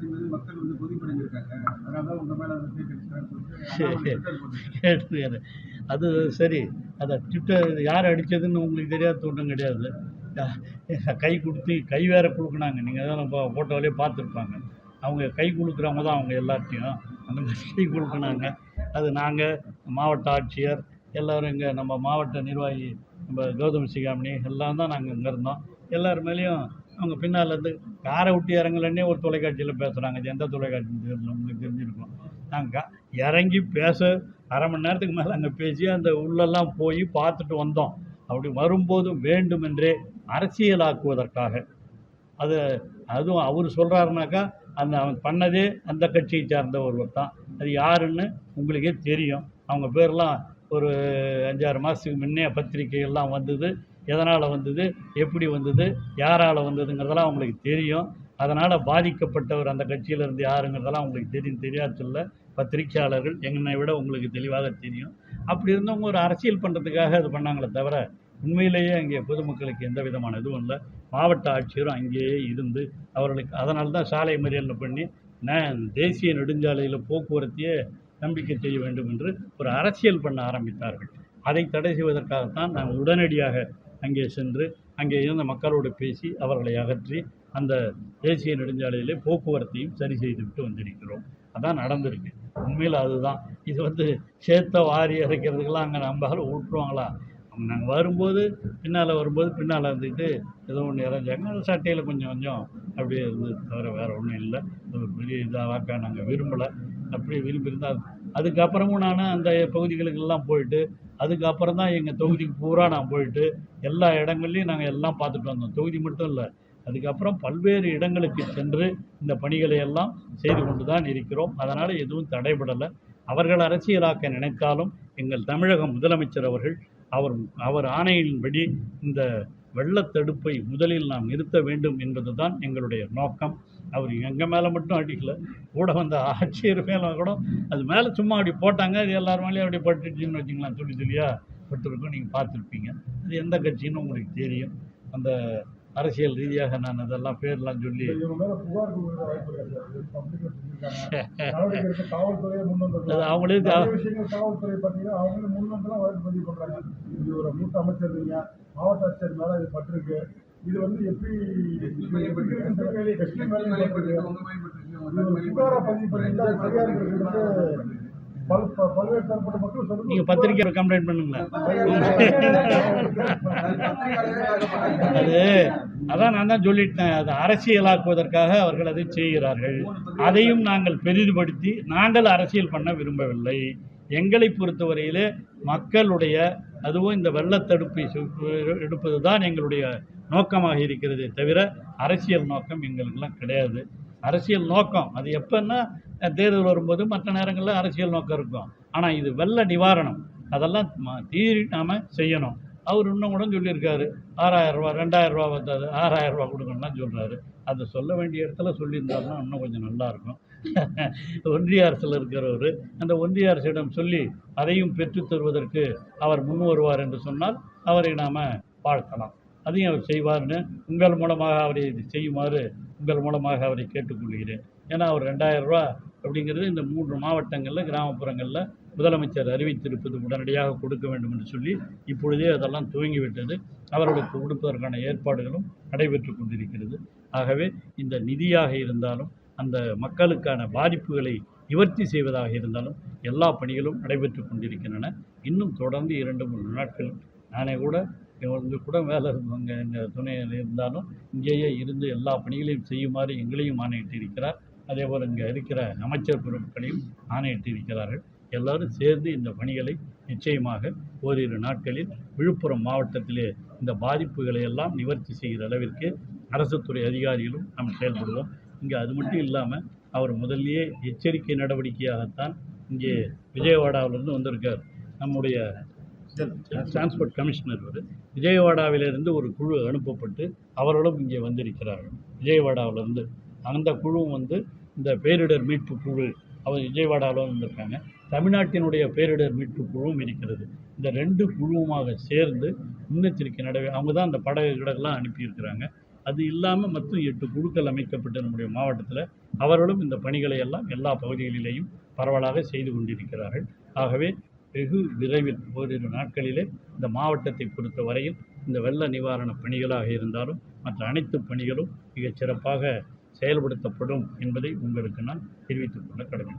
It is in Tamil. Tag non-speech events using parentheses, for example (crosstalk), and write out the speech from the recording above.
ஆட்சி மீது மக்கள் வந்து அதனால தான் மேல வந்து. கேட்டுருக்காரு அது சரி. அதை ட்விட்டர் யார் அடித்ததுன்னு உங்களுக்கு தெரியாத ஒன்றும் கிடையாது. கை கொடுத்து கை வேற கொடுக்குனாங்க நீங்கள் தான் நம்ம ஃபோட்டோவிலே பார்த்துருப்பாங்க. அவங்க கை கொடுக்குறவங்க தான் அவங்க எல்லாத்தையும் அந்த மாதிரி கை கொடுக்குனாங்க அது நாங்கள் மாவட்ட ஆட்சியர் எல்லோரும் இங்கே நம்ம மாவட்ட நிர்வாகி நம்ம கௌதம் சிகாமணி எல்லாம் தான் நாங்கள் இங்கே இருந்தோம். எல்லார் மேலேயும் அவங்க பின்னால் இருந்து காரை விட்டு இறங்கலன்னே ஒரு தொலைக்காட்சியில் பேசுகிறாங்க எந்த தொலைக்காட்சியில் தெரியல உங்களுக்கு தெரிஞ்சிருக்கும். நாங்கள் இறங்கி பேச அரை மணி நேரத்துக்கு மேலே அங்கே பேசி அந்த உள்ளெல்லாம் போய் பார்த்துட்டு வந்தோம். அப்படி வரும்போது வேண்டுமென்றே அரசியலாக்குவதற்காக. அது அதுவும் அவர் சொல்கிறாருனாக்கா அந்த அவன் பண்ணதே அந்த கட்சியை சார்ந்த ஒருவர் தான். அது யாருன்னு உங்களுக்கே தெரியும். அவங்க பேர்லாம் ஒரு அஞ்சாறு மாதத்துக்கு முன்னே பத்திரிக்கைகள்லாம் வந்தது. எதனால் வந்தது? எப்படி வந்தது? யாரால் வந்ததுங்கிறதெல்லாம் அவங்களுக்கு தெரியும். அதனால் பாதிக்கப்பட்டவர் அந்த கட்சியிலேருந்து யாருங்கிறதெல்லாம் உங்களுக்கு தெரியும். தெரியாதுல்ல பத்திரிக்கையாளர்கள் என்னை விட உங்களுக்கு தெளிவாக தெரியும். அப்படி இருந்தவங்க ஒரு அரசியல் பண்ணுறதுக்காக அது பண்ணாங்களே தவிர உண்மையிலேயே அங்கே பொதுமக்களுக்கு எந்த விதமான இதுவும் இல்லை. மாவட்ட ஆட்சியரும் அங்கேயே இருந்து அவர்களுக்கு அதனால தான் சாலை மறியல் பண்ணி நான் தேசிய நெடுஞ்சாலையில் போக்குவரத்தையே நம்பிக்கை செய்ய வேண்டும் என்று ஒரு அரசியல் பண்ண ஆரம்பித்தார்கள். அதை தடை செய்வதற்காகத்தான் நாங்கள் உடனடியாக அங்கே சென்று அங்கே இருந்த மக்களோடு பேசி அவர்களை அகற்றி அந்த தேசிய நெடுஞ்சாலையிலே போக்குவரத்தையும் சரி செய்துவிட்டு வந்திருக்கிறோம். அதான் நடந்திருக்கு. உண்மையில் அதுதான். இது வந்து சேத்த வாரி இறைக்கிறதுக்கெல்லாம் அங்கே நம்பால விட்டுருவாங்களா அவங்க நாங்கள் வரும்போது பின்னால் வரும்போது பின்னால் இருந்துக்கிட்டு ஏதோ ஒன்று இறஞ்சாங்க. அந்த சட்டையில் கொஞ்சம் கொஞ்சம் அப்படியே இருந்தது தவிர வேறு ஒன்றும் இல்லை. ஒரு பெரிய இதாக நாங்கள் விரும்பலை. அப்படியே விரும்பியிருந்தால் அதுக்கப்புறமும் நான் அந்த பகுதிகளுக்கெல்லாம் போயிட்டு அதுக்கப்புறம் தான் எங்கள் தொகுதிக்கு பூரா நான் போயிட்டு எல்லா இடங்கள்லையும் நாங்கள் எல்லாம் பார்த்துட்டு வந்தோம். தொகுதி மட்டும் இல்லை அதுக்கப்புறம் பல்வேறு இடங்களுக்கு சென்று இந்த பணிகளை எல்லாம் செய்து கொண்டு தான் இருக்கிறோம். அதனால் எதுவும் தடைபடலை. அவர்கள் அரசியலாக்க நினைத்தாலும் எங்கள் தமிழக முதலமைச்சர் அவர்கள் அவர் அவர் ஆணையின்படி இந்த வெள்ளத்தடுப்பை முதலில் நாம் நிறுத்த வேண்டும் என்பது தான் எங்களுடைய நோக்கம். அவர் எங்கள் மேலே மட்டும் அடிக்கலை. கூட வந்த ஆட்சியர் மேலே கூட அது மேலே சும்மா அப்படி போட்டாங்க அது எல்லார் மேலேயும் அப்படி பட்டுச்சுன்னு வச்சுங்களேன் துளி துளியாக பட்டிருக்கும் நீங்கள் பார்த்துருப்பீங்க. அது எந்த கட்சின்னு உங்களுக்கு தெரியும். அந்த அரசியல் ரீதியாக நான் அதெல்லாம் பேர்லாம் சொல்லி. (laughs) அது. அவங்களே நிறைய விஷயங்கள் காவல்துறை பார்த்தீங்கன்னா அவங்களே முன் வந்துலாம் வழக்கு பதிவு பண்றாங்க. இது ஒரு மூத்த அமைச்சர் இருக்கீங்க மாவட்ட ஆட்சியர் மேல இது பட்டிருக்கு. இது வந்து எப்படி பதிவு பண்ணிட்டு அது மக்கள் நீங்கள் பத்திரிக்கையில் கம்ப்ளைண்ட் பண்ணுங்களேன். அது அதான் நான் தான் சொல்லிட்டேன். அது அரசியலாக்குவதற்காக அவர்கள் அதை செய்கிறார்கள். அதையும் நாங்கள் பெரிதுபடுத்தி நாங்கள் அரசியல் பண்ண விரும்பவில்லை. எங்களை பொறுத்தவரையிலே மக்களுடைய அதுவும் இந்த வெள்ளத்தடுப்பை சு- எடுப்பது தான் எங்களுடைய நோக்கமாக இருக்கிறதே தவிர அரசியல் நோக்கம் எங்களுக்கெல்லாம் கிடையாது. அரசியல் நோக்கம் அது எப்போன்னா தேர்தல் வரும்போது மற்ற நேரங்களில் அரசியல் நோக்கம் இருக்கும். ஆனால் இது வெள்ள நிவாரணம். அதெல்லாம் தீரி நாம் செய்யணும். அவர் இன்னும் கூட சொல்லியிருக்காரு. ஆறாயிரரூபா ரூபா வந்தது ஆறாயிரம் ரூபா கொடுக்கணும்லாம் சொல்கிறாரு அதை சொல்ல வேண்டிய இடத்துல சொல்லியிருந்தாருன்னா இன்னும் கொஞ்சம் நல்லாயிருக்கும் (laughs) ஒன்றிய அரசில் இருக்கிறவர் அந்த ஒன்றிய அரசிடம் சொல்லி அதையும் பெற்றுத் தருவதற்கு அவர் முன் வருவார் என்று சொன்னால் அவரை நாம் வாழ்த்தலாம். அதையும் அவர் செய்வார்னு உங்கள் மூலமாக அவரை இது செய்யுமாறு உங்கள் மூலமாக அவரை கேட்டுக்கொள்கிறேன். ஏன்னா அவர் ரெண்டாயிரம் ரூபா அப்படிங்கிறது இந்த மூன்று மாவட்டங்களில் கிராமப்புறங்களில் முதலமைச்சர் அறிவித்திருப்பது உடனடியாக கொடுக்க வேண்டும் என்று சொல்லி இப்பொழுதே அதெல்லாம் துவங்கிவிட்டது. அவர்களுக்கு கொடுப்பதற்கான ஏற்பாடுகளும் நடைபெற்று கொண்டிருக்கிறது. ஆகவே இந்த நிதியாக இருந்தாலும் அந்த மக்களுக்கான பாதிப்புகளை நிவர்த்தி செய்வதாக இருந்தாலும் எல்லா பணிகளும் நடைபெற்று கொண்டிருக்கின்றன. இன்னும் தொடர்ந்து இரண்டு மூன்று நாட்கள் நானே கூட இவங்க கூட வேலை இருந்தவங்க எங்கள் துணையில் இருந்தாலும் இங்கேயே இருந்து எல்லா பணிகளையும் செய்யுமாறு எங்களையும் ஆணையிட்டிருக்கிறார். அதே போல் இங்கே இருக்கிற அமைச்சர் பொருட்களையும் ஆணையிட்டிருக்கிறார்கள். எல்லாரும் சேர்ந்து இந்த பணிகளை நிச்சயமாக ஓரிரு நாட்களில் விழுப்புரம் மாவட்டத்திலே இந்த பாதிப்புகளை எல்லாம் நிவர்த்தி செய்கிற அளவிற்கு அரசு துறை அதிகாரிகளும் நாம் செயல்படுவோம். இங்கே அது மட்டும் இல்லாமல் அவர் முதல்லயே எச்சரிக்கை நடவடிக்கையாகத்தான் இங்கே விஜயவாடாவிலிருந்து வந்திருக்கார். நம்முடைய டிரான்ஸ்போர்ட் கமிஷனர் அவர். விஜயவாடாவிலிருந்து ஒரு குழு அனுப்பப்பட்டு அவர்களும் இங்கே வந்திருக்கிறார்கள். விஜயவாடாவிலிருந்து அந்த குழுவும் வந்து இந்த பேரிடர் மீட்பு குழு அவர் விஜயவாடாவில் வந்திருக்காங்க. தமிழ்நாட்டினுடைய பேரிடர் மீட்பு குழுவும் இருக்கிறது. இந்த ரெண்டு குழுவுமாக சேர்ந்து முன்னெச்சரிக்கை நடவடிக்கை அவங்க தான் அந்த படகு அனுப்பியிருக்கிறாங்க. அது இல்லாமல் மற்றும் எட்டு குழுக்கள் அமைக்கப்பட்ட நம்முடைய மாவட்டத்தில் அவர்களும் இந்த பணிகளை எல்லாம் எல்லா பகுதிகளிலேயும் பரவலாக செய்து கொண்டிருக்கிறார்கள். ஆகவே வெகு விரைவில் ஓரிரு நாட்களிலே இந்த மாவட்டத்தை பொறுத்த வரையில் இந்த வெள்ள நிவாரண பணிகளாக இருந்தாலும் மற்ற அனைத்து பணிகளும் மிகச் சிறப்பாக செயல்படுத்தப்படும் என்பதை உங்களுக்கு நான் தெரிவித்துக் கொள்ள கடமை